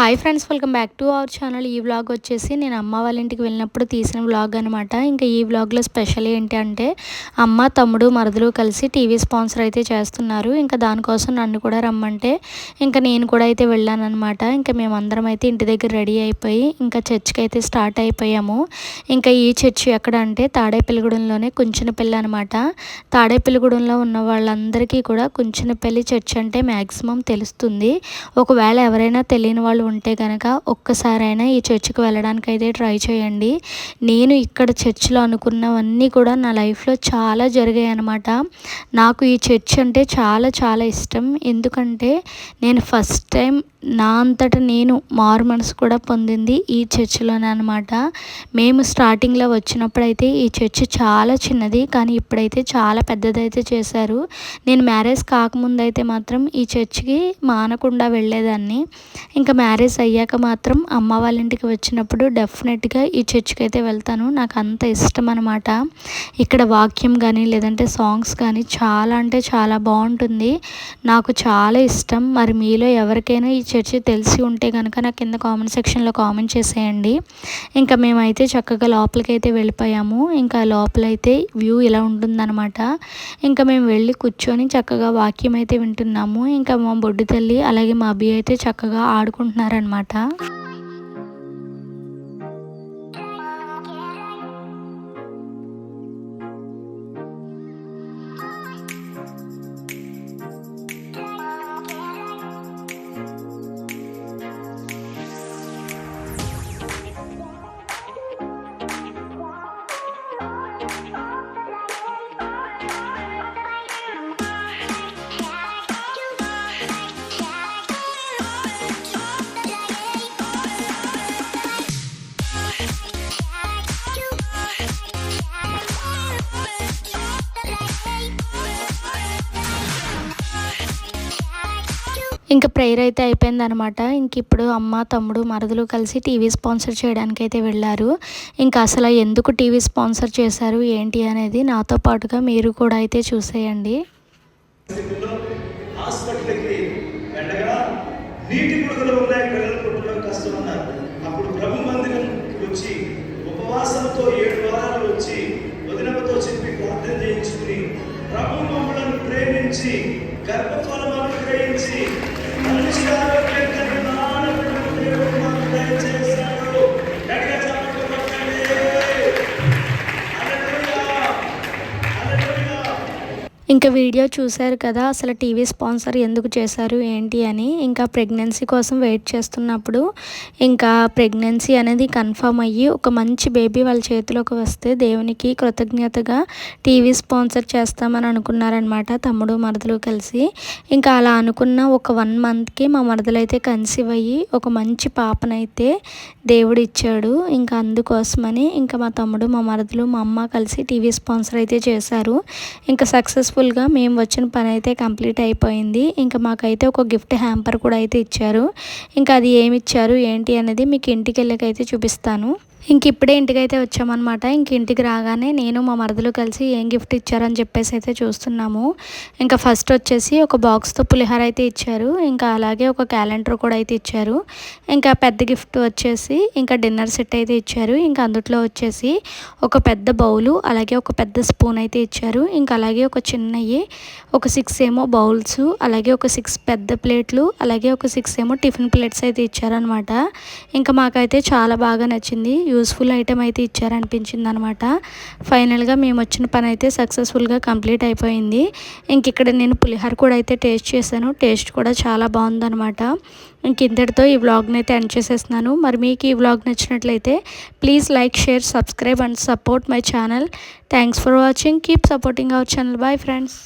Hi friends welcome back to our channel ఈ vlog వచ్చేసి నేను అమ్మ వాళ్ళ ఇంటికి వెళ్ళినప్పుడు తీసిన వ్లాగ్ అనమాట ఇంకా ఈ వ్లాగ్లో స్పెషల్ ఏంటి అంటే అమ్మ తమ్ముడు మరదలు కలిసి టీవీ స్పాన్సర్ అయితే చేస్తున్నారు. ఇంకా దానికోసం నన్ను కూడా రమ్మంటే ఇంకా నేను కూడా అయితే వెళ్ళాను అనమాట ఇంకా మేమందరం అయితే ఇంటి దగ్గర రెడీ అయిపోయి ఇంకా చర్చ్కి అయితే స్టార్ట్ అయిపోయాము. ఇంకా ఈ చర్చ్ ఎక్కడ అంటే తాడేపల్లిగూడెంలోనే కుంచినపల్లి అనమాట తాడేపల్లిగూడెంలో ఉన్న వాళ్ళందరికీ కూడా కుంచినపల్లి చర్చ్ అంటే మ్యాక్సిమం తెలుస్తుంది. ఒకవేళ ఎవరైనా తెలియని వాళ్ళు ఉంటే కనుక ఒక్కసారైనా ఈ చర్చికి వెళ్ళడానికి అయితే ట్రై చేయండి. నేను ఇక్కడ చర్చిలో అనుకున్నవన్నీ కూడా నా లైఫ్లో చాలా జరిగాయి అనమాట నాకు ఈ చర్చ్ అంటే చాలా చాలా ఇష్టం. ఎందుకంటే నేను ఫస్ట్ టైం నా అంతట నేను మారు మనసు కూడా పొందింది ఈ చర్చిలోనే అనమాట మేము స్టార్టింగ్లో వచ్చినప్పుడు అయితే ఈ చర్చ్ చాలా చిన్నది కానీ ఇప్పుడైతే చాలా పెద్దదైతే చేశారు. నేను మ్యారేజ్ కాకముందు అయితే మాత్రం ఈ చర్చికి మానకుండా వెళ్ళేదాన్ని. ఇంకా మ్యారేజ్ అయ్యాక మాత్రం అమ్మ వాళ్ళ ఇంటికి వచ్చినప్పుడు డెఫినెట్గా ఈ చర్చ్కి అయితే వెళ్తాను. నాకు అంత ఇష్టం అనమాట ఇక్కడ వాక్యం కానీ లేదంటే సాంగ్స్ కానీ చాలా అంటే చాలా బాగుంటుంది. నాకు చాలా ఇష్టం. మరి మీలో ఎవరికైనా ఈ చర్చి తెలిసి ఉంటే కనుక నాకు కింద కామెంట్ సెక్షన్లో కామెంట్ చేసేయండి. ఇంకా మేమైతే చక్కగా లోపలికి అయితే వెళ్ళిపోయాము. ఇంకా లోపలైతే వ్యూ ఇలా ఉంటుందన్నమాట. ఇంకా మేము వెళ్ళి కూర్చొని చక్కగా వాక్యం అయితే వింటున్నాము. ఇంకా మా బొడ్డు తల్లి అలాగే మా అబ్బాయి అయితే చక్కగా ఆడుకుంటున్నారనమాట ఇంకా ప్రేయర్ అయితే అయిపోయిందనమాట. ఇంక ఇప్పుడు అమ్మ తమ్ముడు మరదలు కలిసి టీవీ స్పాన్సర్ చేయడానికి అయితే వెళ్ళారు. ఇంకా అసలు ఎందుకు టీవీ స్పాన్సర్ చేశారు ఏంటి అనేది నాతో పాటుగా మీరు కూడా అయితే చూసేయండి. నీటి ఉన్నాయి పిల్లలు కష్టం అన్నారు అప్పుడు ప్రభు మందిరం వచ్చి ఉపవాసంతో ఏడు వారాలు వచ్చి చెప్పి ప్రార్థన చేయించుకుని ప్రభు మమ్మలను ప్రేమించి గర్భఫలం అనుగ్రహించి ఇంకా వీడియో చూశారు కదా అసలు టీవీ స్పాన్సర్ ఎందుకు చేశారు ఏంటి అని. ఇంకా ప్రెగ్నెన్సీ కోసం వెయిట్ చేస్తున్నప్పుడు ఇంకా ప్రెగ్నెన్సీ అనేది కన్ఫర్మ్ అయ్యి ఒక మంచి బేబీ వాళ్ళ చేతిలోకి వస్తే దేవునికి కృతజ్ఞతగా టీవీ స్పాన్సర్ చేస్తామని అనుకున్నారనమాట తమ్ముడు మరదలు కలిసి. ఇంకా అలా అనుకున్న ఒక వన్ మంత్కి మా మరదలైతే కన్సీవ్ అయ్యి ఒక మంచి పాపనైతే దేవుడు ఇచ్చాడు. ఇంకా అందుకోసమని ఇంకా మా తమ్ముడు మా మరదలు మా అమ్మ కలిసి టీవీ స్పాన్సర్ అయితే చేశారు. ఇంకా సక్సెస్ఫుల్ సక్సెస్ఫుల్గా మేము వచ్చిన పని అయితే కంప్లీట్ అయిపోయింది. ఇంకా మాకైతే ఒక గిఫ్ట్ హ్యాంపర్ కూడా అయితే ఇచ్చారు. ఇంకా అది ఏమి ఇచ్చారు ఏంటి అనేది మీకు ఇంటికి వెళ్ళకైతే చూపిస్తాను. ఇంక ఇప్పుడే ఇంటికైతే వచ్చామన్నమాట. ఇంక ఇంటికి రాగానే నేను మా మరదలు కలిసి ఏం గిఫ్ట్ ఇచ్చారని చెప్పేసి అయితే చూస్తున్నాము. ఇంకా ఫస్ట్ వచ్చేసి ఒక బాక్స్తో పులిహోర అయితే ఇచ్చారు. ఇంకా అలాగే ఒక క్యాలెండర్ కూడా అయితే ఇచ్చారు. ఇంకా పెద్ద గిఫ్ట్ వచ్చేసి ఇంకా డిన్నర్ సెట్ అయితే ఇచ్చారు. ఇంకా అందుట్లో వచ్చేసి ఒక పెద్ద బౌలు అలాగే ఒక పెద్ద స్పూన్ అయితే ఇచ్చారు. ఇంకా అలాగే ఒక చిన్నవి ఒక సిక్స్ ఏమో బౌల్స్ అలాగే ఒక సిక్స్ పెద్ద ప్లేట్లు అలాగే ఒక సిక్స్ ఏమో టిఫిన్ ప్లేట్స్ అయితే ఇచ్చారనమాట ఇంకా మాకైతే చాలా బాగా నచ్చింది. యూస్ఫుల్ ఐటెం అయితే ఇచ్చారనిపించింది అనమాట ఫైనల్గా మేము వచ్చిన పని అయితే సక్సెస్ఫుల్గా కంప్లీట్ అయిపోయింది. ఇంక ఇక్కడ నేను పులిహోర కూడా అయితే టేస్ట్ చేశాను. టేస్ట్ కూడా చాలా బాగుందనమాట. ఇంక ఇంతటితో ఈ వ్లాగ్ని అయితే ఎండ్ చేసేస్తున్నాను. మరి మీకు ఈ వ్లాగ్ నచ్చినట్లయితే please like share subscribe and support my channel. Thanks for watching. Keep supporting our channel. Bye friends.